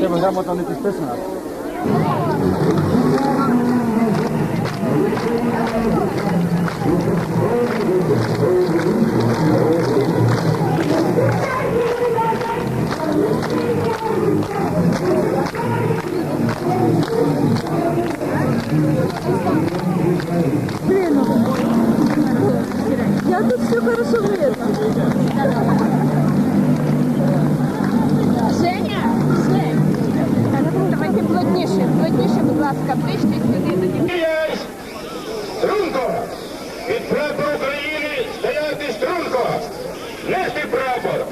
Тебе грамота не підписана. Я тут все хорошо видно. Женя, Жень, давайте плотніше, плотніше, будь ласка, ближче сюди. тоді. Струнко! Від прапору України стояти струнко! Нести прапор!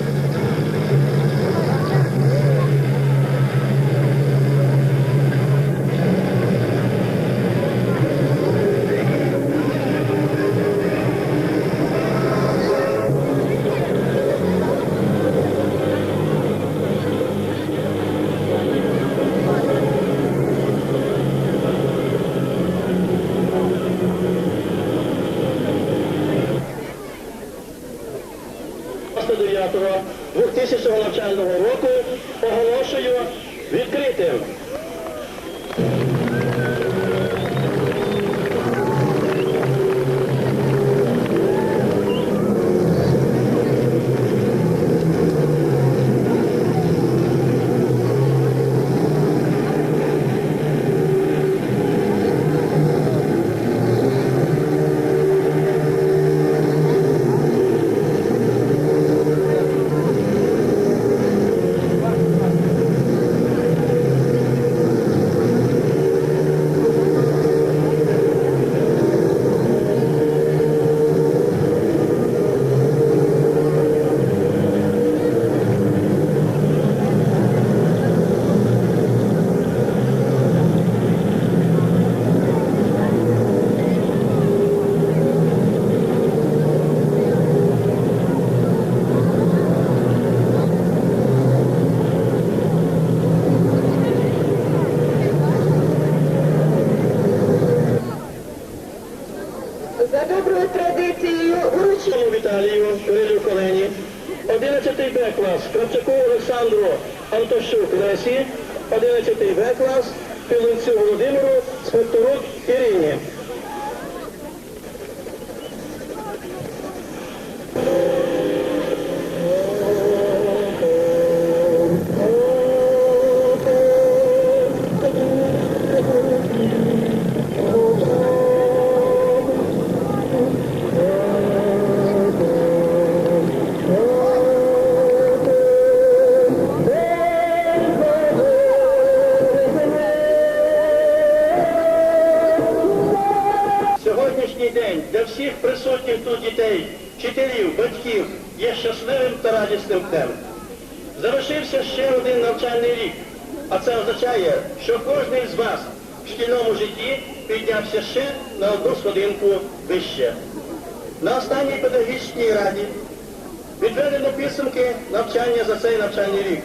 За цей навчальний рік.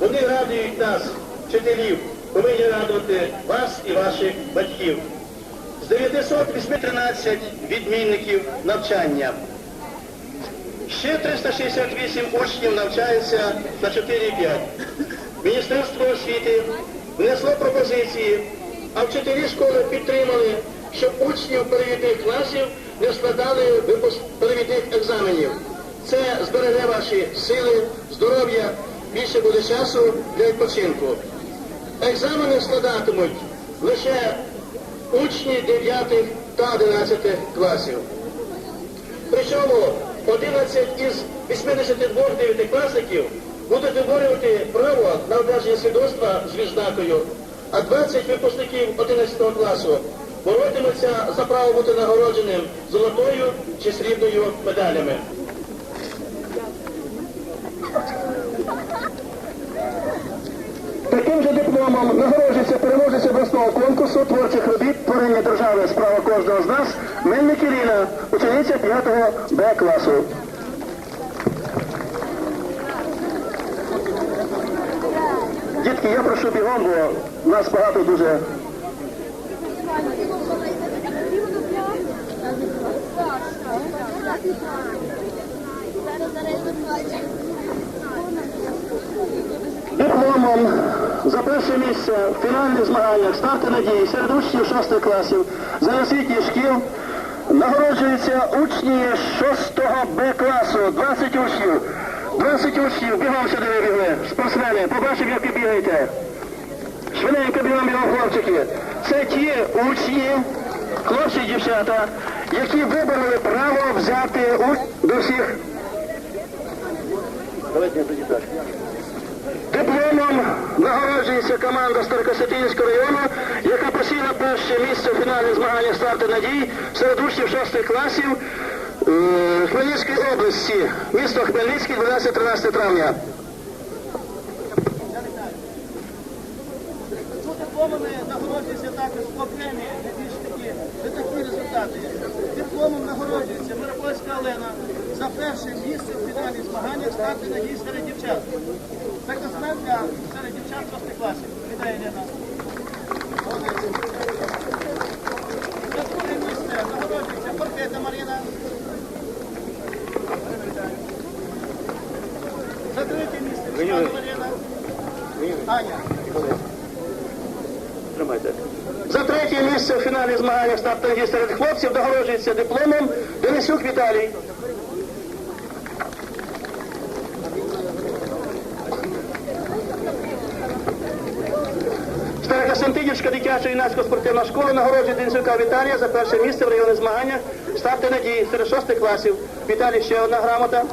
Вони радують нас, вчителів, повинні радувати вас і ваших батьків. З 913 відмінників навчання. Ще 368 учнів навчаються на 4,5. Міністерство освіти внесло пропозиції, а вчителі школи підтримали, щоб учнів перевідних класів не складали випуск перевідних екзаменів. Це збереже ваші сили, здоров'я, більше буде часу для відпочинку. Екзамени складатимуть лише учні 9 та 11 класів. Причому 11 із 82 дев'ятикласників будуть виборювати право на одержання свідоцтва з відзнакою, а 20 випускників 11 класу боротимуться за право бути нагородженим золотою чи срібною медалями. Таким же дипломом нагороджується переможець обласного конкурсу творчих робіт творення держави справа кожного з нас Мельник Ірина, учениця 5 Б класу. Дітки, я прошу бігом, бо нас багато дуже. Дипломом за перше місце в фінальних змаганнях старти надії серед учнів 6 класів загальноосвітніх шкіл нагороджуються учні 6 Б класу, 20 учнів. 20 учнів, бігом сюди вибігли, спортсмени, побачив, як ви бігаєте. Швиденько бігом бігом хлопчики. Це ті учні, хлопці дівчата, які вибороли право взяти участь до всіх. Давайте я тоді так. Дипломом нагороджується команда Старокостянтинського району, яка посіла перше місце в фінальних змаганнях старти надій серед учнів 6 класів е, Хмельницької області, місто Хмельницький, 12-13 травня. Дипломами нагороджуються такі результати. Дипломом нагороджується Миропольська Олена за перше місце в фіналі змаганнях старти надій серед дівчат. Спортсменка серед дівчат 6 класів. Вітаю, Лена. За друге місце нагороджується Поркета Марина. За третє місце Руслана Марина. Аня. Тримайте. За третє місце в фіналі змагання старт надій серед хлопців нагороджується дипломом Денисюк Віталій. Старокостянтинівська дитяча юнацька спортивна школа нагороджує Денисюка Віталія за перше місце в районних змаганнях старти надії серед шостих класів. Віталій ще одна грамота.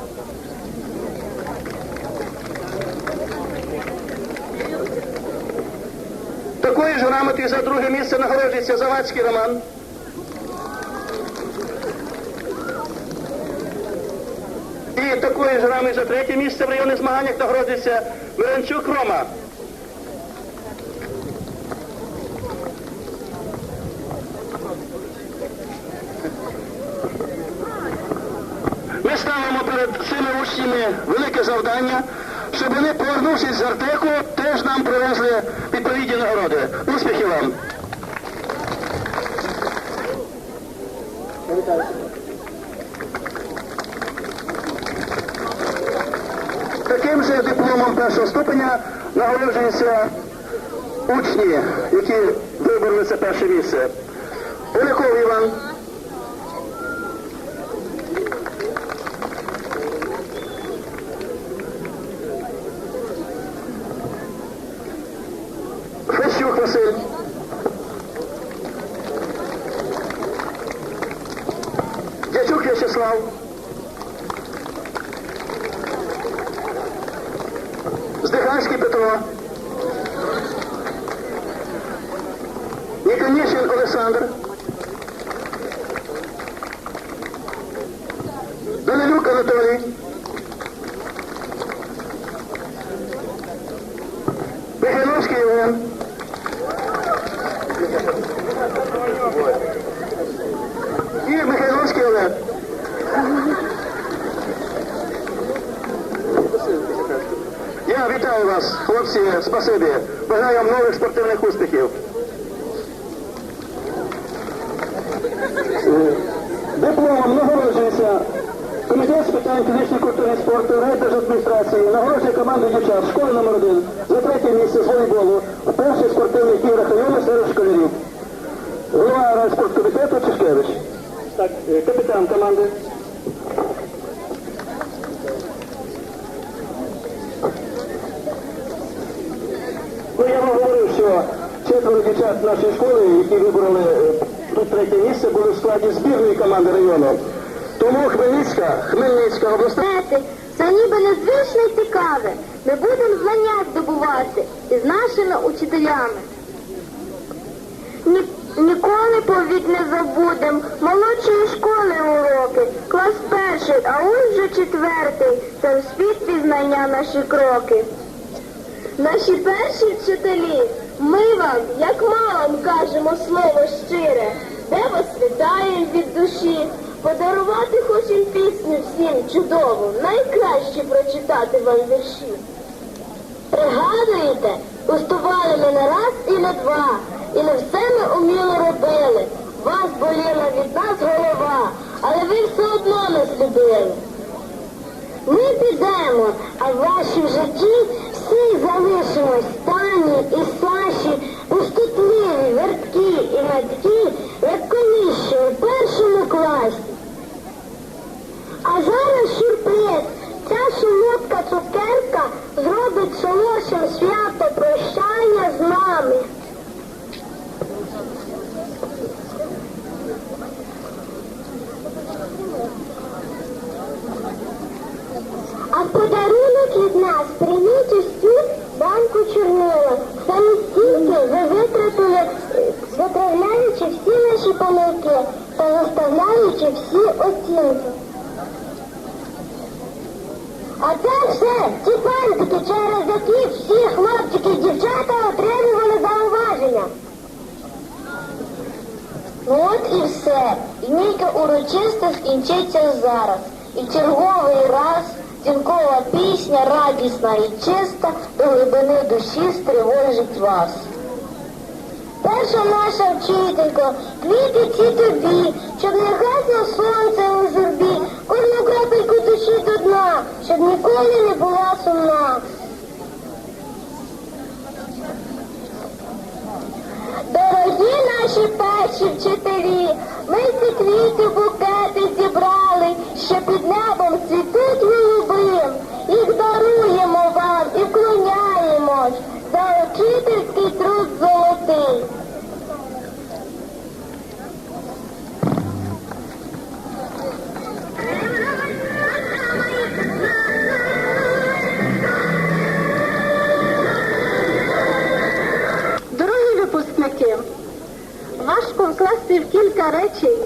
Такою ж грамотою за друге місце нагороджується Завадський Роман. І такою ж грамотою за третє місце в районних змаганнях нагороджується Миранчук Рома. Ми ставимо перед цими велике завдання, щоб вони, повернувшись з Артеку, теж нам привезли відповідні нагороди. Успіхів вам! Таким же дипломом першого ступеня нагороджуються учні, які вибороли це перше місце. Поляков Іван. Фещук Василь. Дячук В'ячеслав. Здиханський Петро. Ніконічин Олександр. Данилюк Анатолій. Михайловський Євген. І Михайловський Олег. Я вітаю вас, хлопці, спасибі. Бажаю вам нових спортивних успіхів. Е, Дипломом нагороджується комітет з питань фізичної культури і спорту, райдержадміністрації, нагороджує команду дівчат школи номер 1 за третє місце з волейболу в перших спортивних іграх району серед школярів. Голова райспорткомітету Чешкевич. Так, е, капітан команди. Ну, я вам говорив, що четверо дівчат нашої школи, які вибороли е, тут третє місце, були в складі збірної команди району. Тому Хмельницька, Хмельницька обласна. Це ніби незвично і цікаве. Ми будемо знання здобувати із нашими учителями. Ні, ніколи повік не забудем молодшої школи уроки, клас перший, а ось вже четвертий. Це в світ пізнання наші кроки. Наші перші вчителі, ми вам, як мамам, кажемо слово щире, де вас вітаємо від душі, подарувати хочем пісню всім чудову, найкраще прочитати вам вірші. Пригадуєте, пустували ми не раз і не два, і не все ми уміло робили. Вас боліла від нас голова, але ви все одно нас любили. Ми підемо, а в вашім житті всі залишимось Тані і Саші, пустотливі, верткі і гадкі, як коліще у першому класі. А зараз сюрприз. Ця солодка цукерка зробить солодшим свято прощання з нами. А в подарунок від нас прийміть усі банку чорнила. Саме стільки ви витратили, виправляючи всі наші помилки та заставляючи всі оцінки. А це все ті пантики, через які всі хлопчики і дівчата отримували зауваження. Ну от і все. Лінійка урочисто скінчиться зараз. І черговий раз дзвінкова пісня, радісна і чиста, до глибини душі стривожить вас. Перша наша вчителько, квіти ці тобі, щоб не гасло сонце у журбі, кожну крапельку душі до дна, щоб ніколи не була сумна. Дорогі наші перші вчителі, ми ці квіти букети зібрали, що під небом цвітуть голубим. Їх даруємо вам і вклоняємось за учительський труд золотий. Кілька речей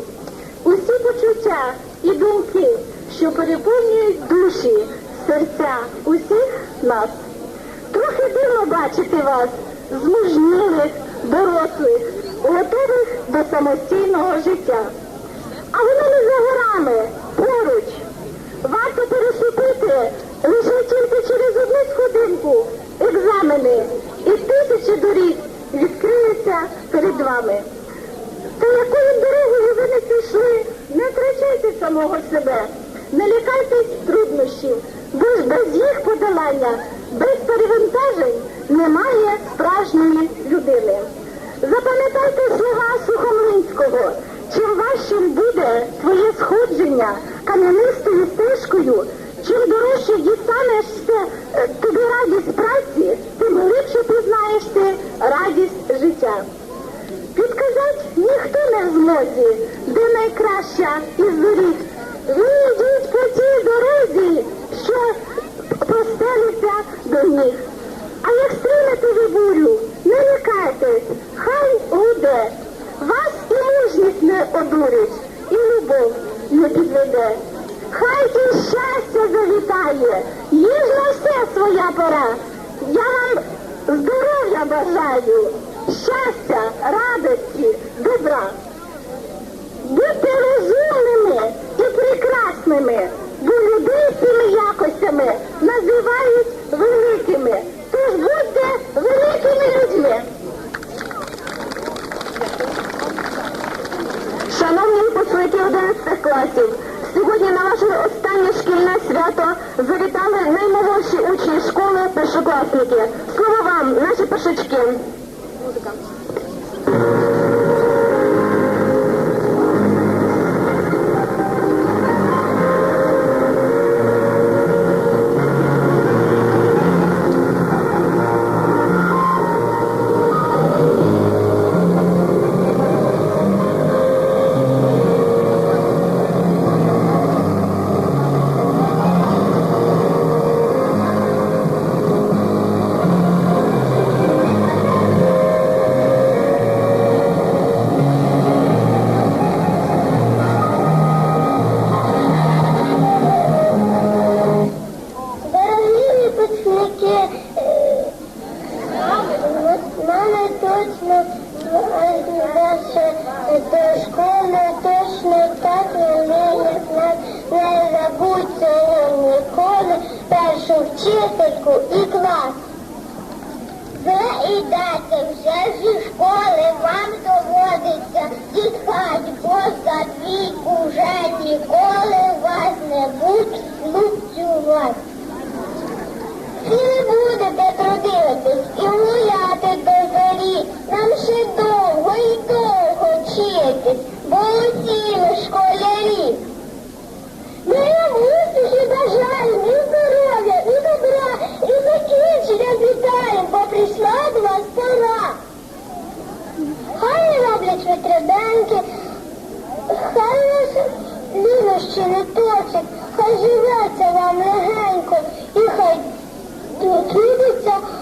усі почуття і думки, що переповнюють душі, серця усіх нас. Трохи дивно бачити вас, змужнілих, дорослих, готових до самостійного життя. А воно не за горами, поруч. Варто переступити лише тільки через одну сходинку, екзамени, і тисячі доріг відкриються перед вами. Та якою дорогою ви не пішли, не втрачайте самого себе, не лякайтесь труднощів, бо ж без їх подолання, без перевантажень немає справжньої людини. Запам'ятайте слова Сухомлинського. Чим важчим буде твоє сходження кам'янистою стежкою, чим дорожче дістанешся е, тобі радість праці, тим глибше пізнаєш ти радість життя. Підказати ніхто не в змозі, де найкраща із доріг. Ви йдіть по тій дорозі, що простелиться до ніг. А як стрінете ви бурю, не лякайтесь, хай гуде. Вас і мужність не одурить, і любов не підведе. Хай і щастя завітає, їж на все своя пора. Я вам здоров'я бажаю, щастя, радості, добра. Будьте розумними і прекрасними, бо людей цими якостями називають великими. Тож будьте великими людьми. Шановні випускники 11 класів, сьогодні на ваше останнє шкільне свято завітали наймолодші учні школи першокласники. Слово вам, наші першачки.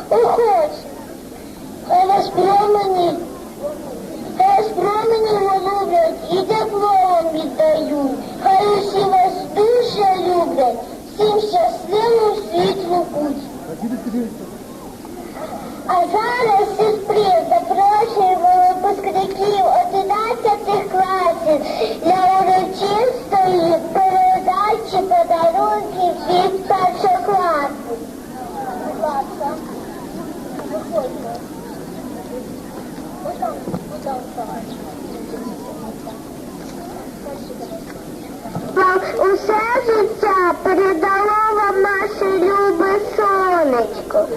Охоче. Хай вас промені, хай вас промені люблять і тепло вам віддають. Хай усі вас дуже люблять, всім щасливу світлу путь. А зараз усе життя передало вам наше любе сонечко.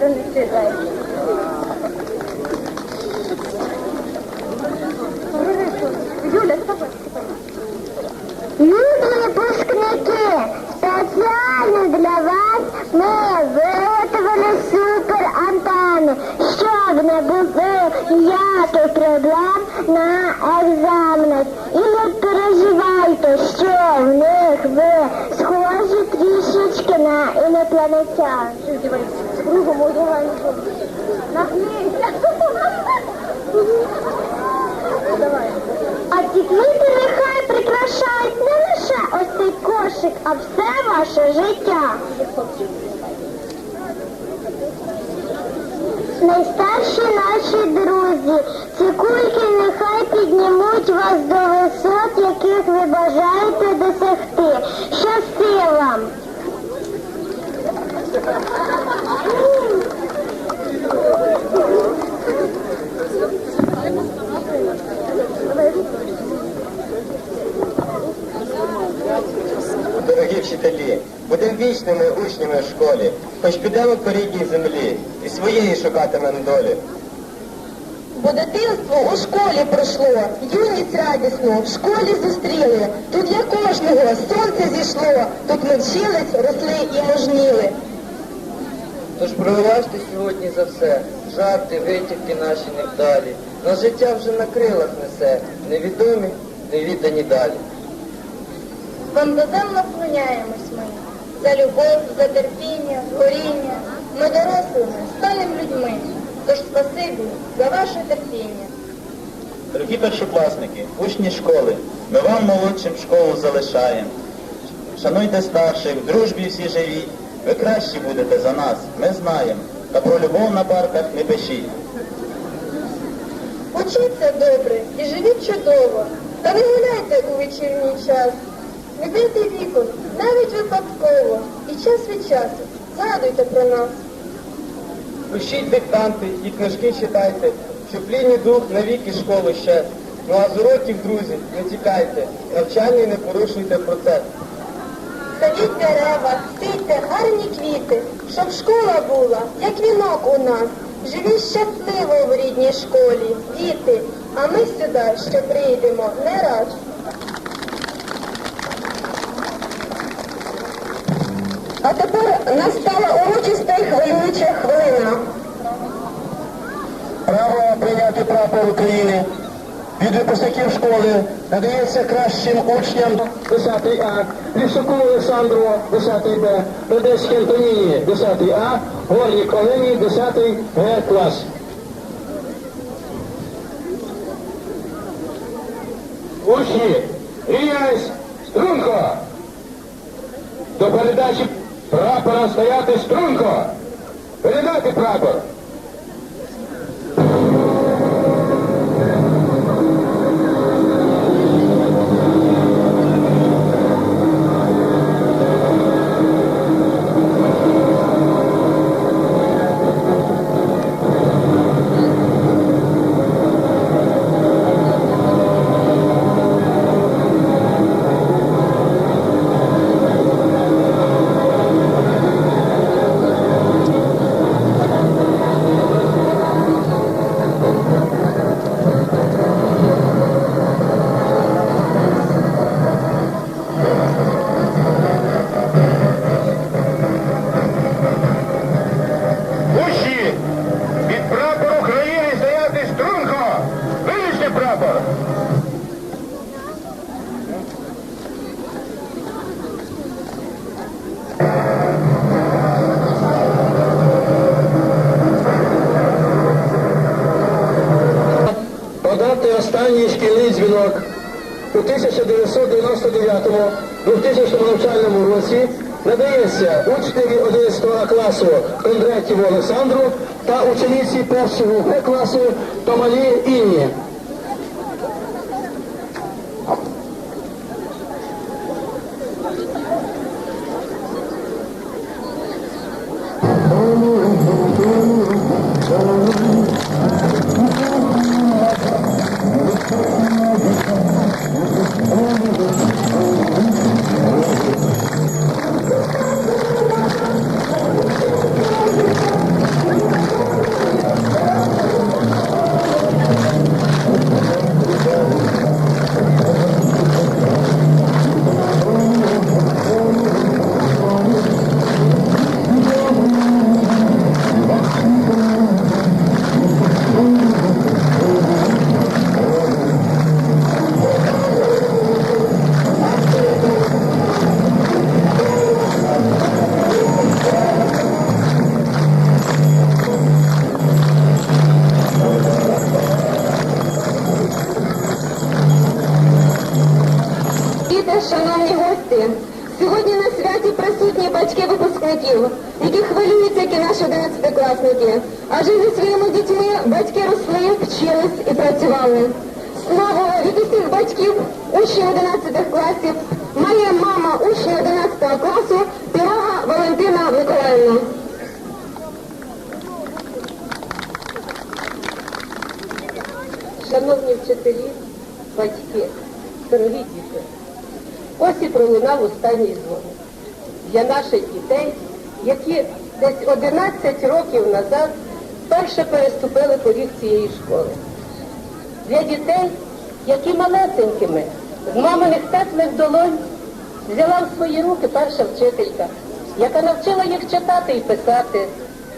Інопланетян. Другому одягаємо. Нагнися. Давай. А ці квіти нехай прикрашають не лише ось цей кошик, а все ваше життя. Найстарші наші друзі, ці кульки нехай піднімуть вас до висот, яких ви бажаєте досягти. Щасти вам! Дорогі вчителі, будемо вічними учнями хоч підемо по рідній землі і своєї шукатимемо долі. Бо дитинство у школі пройшло, юність радісну в школі зустріли. Тут для кожного сонце зійшло, тут ми вчились, росли і можніли. Тож пробачте сьогодні за все, жарти, витівки наші невдалі. Нас життя вже на крилах несе, невідомі, невідані далі. Вам доземно вклоняємось. За любов, за терпіння, горіння. Ми дорослими, станемо людьми. Тож спасибі за ваше терпіння. Дорогі першокласники, учні школи, ми вам молодшим школу залишаємо. Шануйте старших, в дружбі всі живі. Ви кращі будете за нас, ми знаємо. Та про любов на парках не пишіть. Учіться добре і живіть чудово. Та не гуляйте у вечірній час. Бийте вікон, навіть випадково. І час від часу згадуйте про нас. Пишіть диктанти і книжки читайте, щоб плідний дух навіки школи ще. Ну а з уроків, друзі, не тікайте, навчання не порушуйте процес. Садіть дерева, сійте гарні квіти, щоб школа була, як вінок у нас. Живіть щасливо в рідній школі, діти, а ми сюди ще прийдемо не раз. А тепер настала урочиста і хвилююча хвилина. Право прийняти прапор України від випускників школи надається кращим учням 10 А, Лісуку Олександру 10 Б, Радецькій Антоніні 10 А, Горлік Олені 10 Г клас. Учні, рівняйсь, струнко! До передачі прапора стояти струнко! Передати прапор! Останній шкільний дзвінок у 1999-2000 навчальному році надається учневі 11 класу Кондратєву Олександру та учениці першого Б класу Томалі Інні. Батьки які хвилюються, як і наші 11-класники. Адже зі своїми дітьми батьки росли, вчились і працювали. Слово від усіх батьків, учнів 11 класів, має мама учня 11 класу Пірога Валентина Миколаївна. Шановні вчителі, батьки, дорогі діти, ось і пролунав останній дзвоник для наших дітей, які десь 11 років назад вперше переступили поріг цієї школи. Для дітей, які малесенькими, з маминих теплих долонь взяла в свої руки перша вчителька, яка навчила їх читати і писати,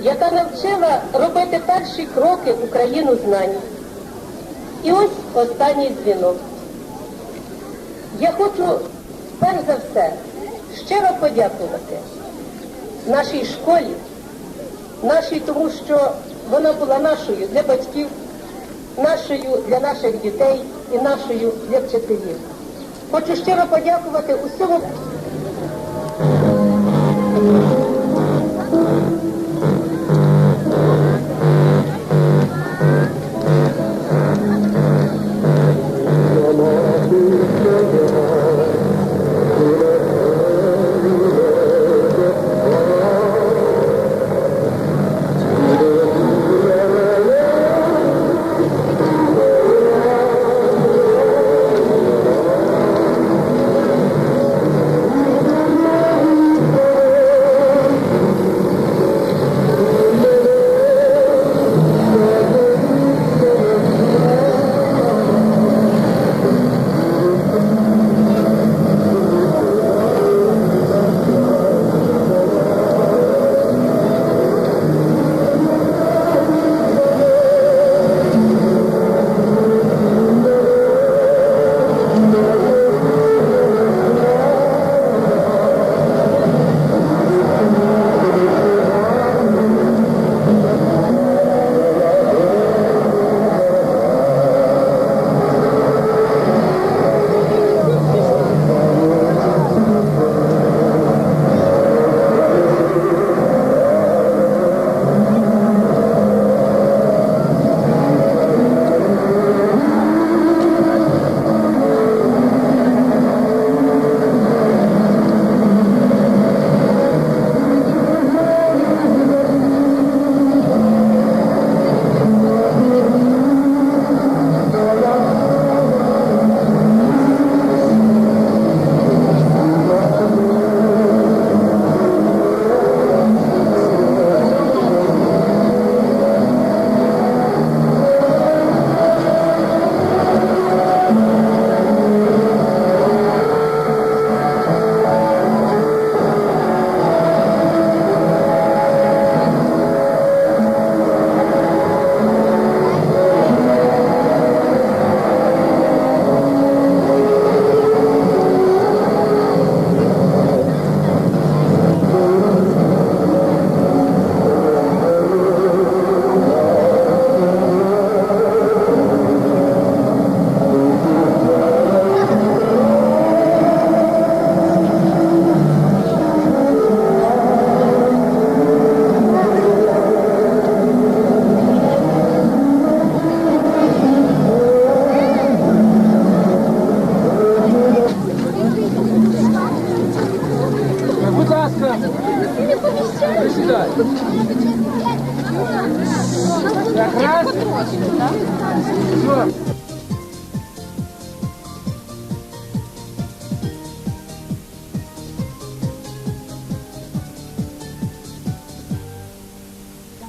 яка навчила робити перші кроки в Україну знань. І ось останній дзвінок. Я хочу перш за все щиро подякувати нашій школі, нашій, тому що вона була нашою для батьків, нашою для наших дітей і нашою для вчителів. Хочу щиро подякувати усьому.